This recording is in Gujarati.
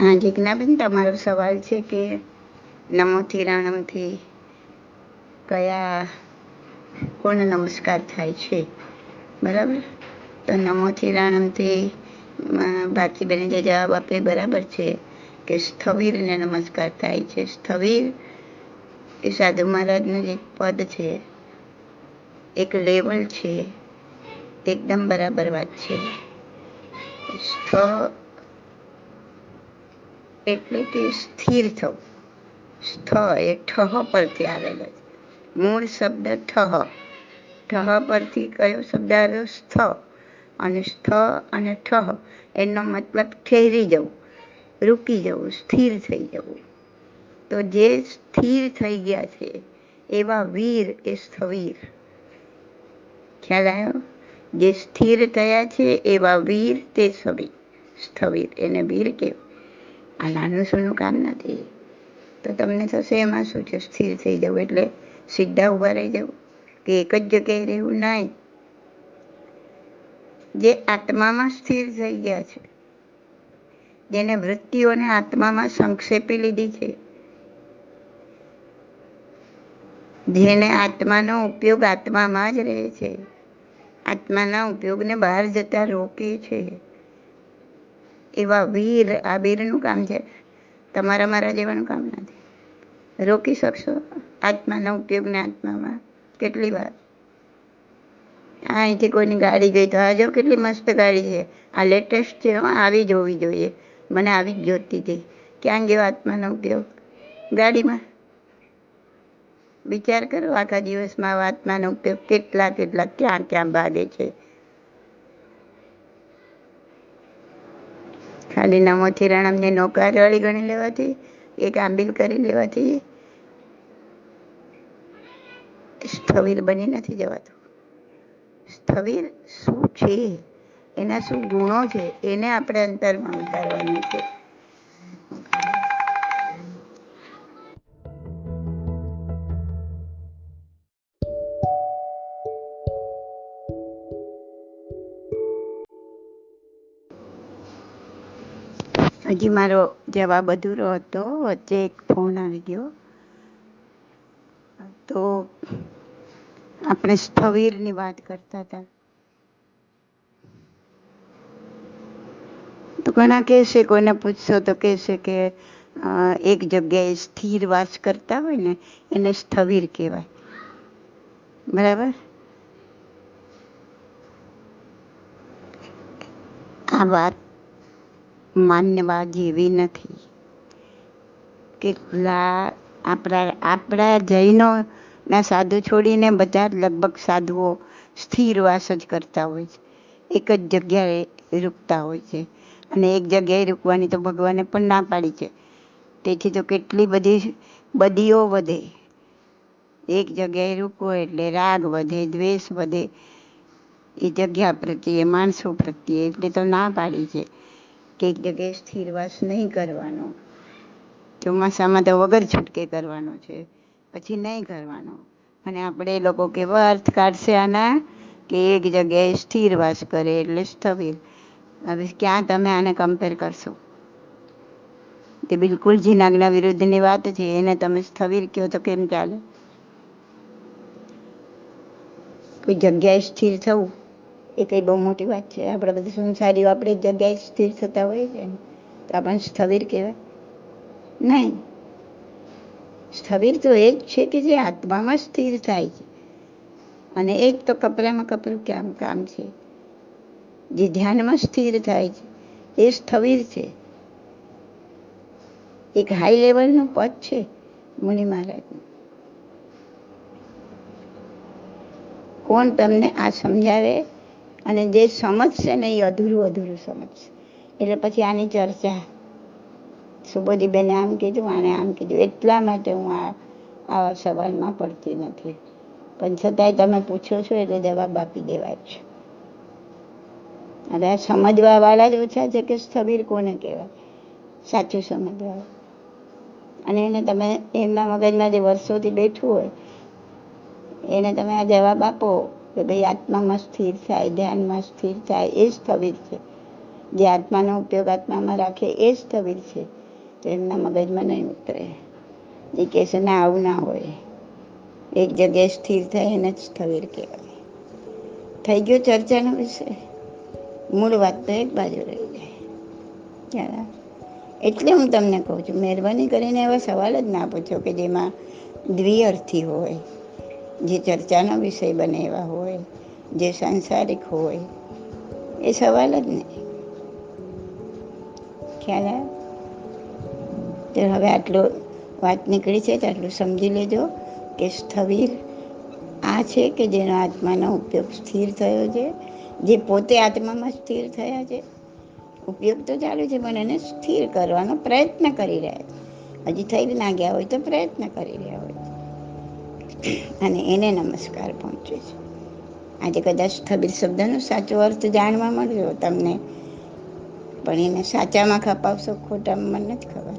હા, જિજ્ઞાબેન, તમારો સવાલ છે કે નમોથી રાણમથી કયા કોને નમસ્કાર થાય છે? બરાબર? તો નમોથી રાણમથી ભારતીબેને જે જવાબ આપે બરાબર છે કે સ્થવિરને નમસ્કાર થાય છે. સ્થવિર એ સાધુ મહારાજનું જે પદ છે, એક લેવલ છે, એકદમ બરાબર વાત છે. સ્થ એટલે કે સ્થિર થવું. સ્થ એ ઠહ પરથી આવેલો છે. મૂળ શબ્દ ઠહ ઠહ પરથી કયો શબ્દ આવ્યો? સ્થ. અને સ્થ અને ઠહ એનો મતલબ ઠેરી જવું, રૂકી જવું, સ્થિર થઈ જવું. તો જે સ્થિર થઈ ગયા છે, એવા વીર એ સ્થવીર. ખ્યાલ આવ્યો? જે સ્થિર થયા છે, એવા વીર તે સ્થવીર સ્થવીર. એને વીર કહેવાય. આ નાનું સૂનું કામ નથી. તો તમને થશે એમાં શું છે? સ્થિર થઈ જવું એટલે સીધા ઊભા રહી જવું કે એક જ જગ્યાએ રહેવું નહીં. જે આત્મામાં સ્થિર થઈ ગયા છે. જેને વૃત્તિઓને આત્મામાં સંક્ષેપી લીધી છે. જેને આત્માનો ઉપયોગ આત્મામાં જ રહે છે. આત્માના ઉપયોગને બહાર જતા રોકે છે. એવા વીર આ વીરનું કામ છે. તમારા મારા જેવાનું કામ નથી. રોકી શકશો આત્માના ઉપયોગને આત્મામાં? કેટલી વાર? અહીંથી કોઈની ગાડી ગઈ તો આ કેટલી મસ્ત ગાડી છે. આ લેટેસ્ટ છે આવી જ હોવી જોઈએ. મને આવી જ જોતી હતી. ક્યાં ગયો આત્માનો ઉપયોગ? ગાડીમાં? વિચાર કરો, આખા દિવસમાં આત્માનો ઉપયોગ કેટલા કેટલા ક્યાં ક્યાં ભાગે છે. ખાલી નમોથી રણમને ગણી લેવાથી એક આંબીલ કરી લેવાથી સ્થવિર બની નથી જવાતું. સ્થવિર શું છે? એના શું ગુણો છે? એને આપણે અંતરમાં ઉતારવાનું છે. હજી મારો જવાબ અધૂરો હતો. વચ્ચે એક ફોન આવી ગયો. તો આપણે સ્થવિરની વાત કરતા હતા. તો ઘણા કહેશે, કોઈને પૂછશો તો કહેશે કે એક જગ્યાએ સ્થિર વાસ કરતા હોય ને, એને સ્થવિર કહેવાય. બરાબર? આ વાત માન્યવા જેવી નથી. કેટલા આપણા આપણા જૈનોના સાધુ છોડીને બધા લગભગ સાધુઓ સ્થિરવાસ જ કરતા હોય છે. એક જ જગ્યાએ રૂકતા હોય છે. અને એક જગ્યાએ રૂકવાની તો ભગવાને પણ ના પાડી છે. તેથી તો કેટલી બધી બદીઓ વધે. એક જગ્યાએ રૂકવો એટલે રાગ વધે, દ્વેષ વધે. એ જગ્યા પ્રત્યે માણસો પ્રત્યે એટલે તો ના પાડી છે. કે એક જગ્યાએ સ્થિરવાસ નહીં કરવાનો. ચોમાસામાં તો વગર છૂટકે કરવાનો છે. પછી નહીં કરવાનો. અને આપણે લોકો કેવા અર્થ કાઢશે આના? કે એક જગ્યાએ સ્થિરવાસ કરે એટલે સ્થવિર. હવે ક્યાં તમે આને કમ્પેર કરશો? તે બિલકુલ જીનાગના વિરુદ્ધની વાત છે. એને તમે સ્થવિર કહો તો કેમ ચાલે? કોઈ જગ્યાએ સ્થિર થવું? એ કંઈ બહુ મોટી વાત છે. આપણે બધા સંસારીઓ આપણે જગ્યાએ સ્થિર થતા હોઈએ છીએ. તો આપણને સ્થવિર કહેવાય. નહીં. સ્થવિર તો એ જ છે કે જે આત્મામાં સ્થિર થાય છે. અને એક તો કપડામાં કપડું કામ કામ છે. જે ધ્યાનમાં સ્થિર થાય છે, એ સ્થવિર છે. એક હાઈ લેવલનું પદ છે, મુનિ મહારાજનું. કોણ તમને આ સમજાવે? અને જે સમજશે ને એ અધૂરું અધૂરું સમજશે એટલે પછી આની ચર્ચા. સુબોધીબેને આમ કીધું આણે આમ કીધું. એટલા માટે હું આ, આવા સવાલમાં પડતી નથી. પણ છતાંય તમે પૂછો છો એટલે જવાબ આપી દેવાય છે. અને સમજવા વાળા જ ઓછા છે કે સ્થબીર કોને કહેવાય? સાચું સમજવા અને એને તમે એમના મગજમાં જે વર્ષોથી બેઠું હોય, એને તમે આ જવાબ આપો. કે ભાઈ આત્મામાં સ્થિર થાય, ધ્યાનમાં સ્થિર થાય, એ સ્થવિર છે. જે આત્માનો ઉપયોગ આત્મામાં રાખે, એ સ્થવિર છે. તો એમના મગજમાં નહીં ઉતરે. એ કહેશે ના, આવું ના હોય. એક જગ્યાએ સ્થિર થાય, એને જ સ્થવિર કહેવાય. થઈ ગયો ચર્ચાનો વિષય? મૂળ વાત તો એક બાજુ રહી જાય એટલે હું તમને કહું છું, મહેરબાની કરીને એવા સવાલ જ ના પૂછો કે જેમાં દ્વિઅર્થી હોય. જે ચર્ચાનો વિષય બને એવા હોય, જે સાંસારિક હોય, એ સવાલ જ નહીં. ખ્યાલ આવે? હવે આટલો વાત નીકળી છે તો આટલું સમજી લેજો કે સ્થવિર આ છે કે જેનો આત્માનો ઉપયોગ સ્થિર થયો છે, જે પોતે આત્મામાં સ્થિર થયા છે? ઉપયોગ તો ચાલુ છે, પણ એને સ્થિર કરવાનો પ્રયત્ન કરી રહ્યા છે. હજી થઈ ના ગયા હોય તો પ્રયત્ન કરી રહ્યા હોય. અને એને નમસ્કાર પહોંચે છે. આજે કદાચ થબીર શબ્દનો સાચો અર્થ જાણવા મળ્યો તમને, પણ એને સાચામાં ખપાવશો ખોટામાં મને નથી ખબર.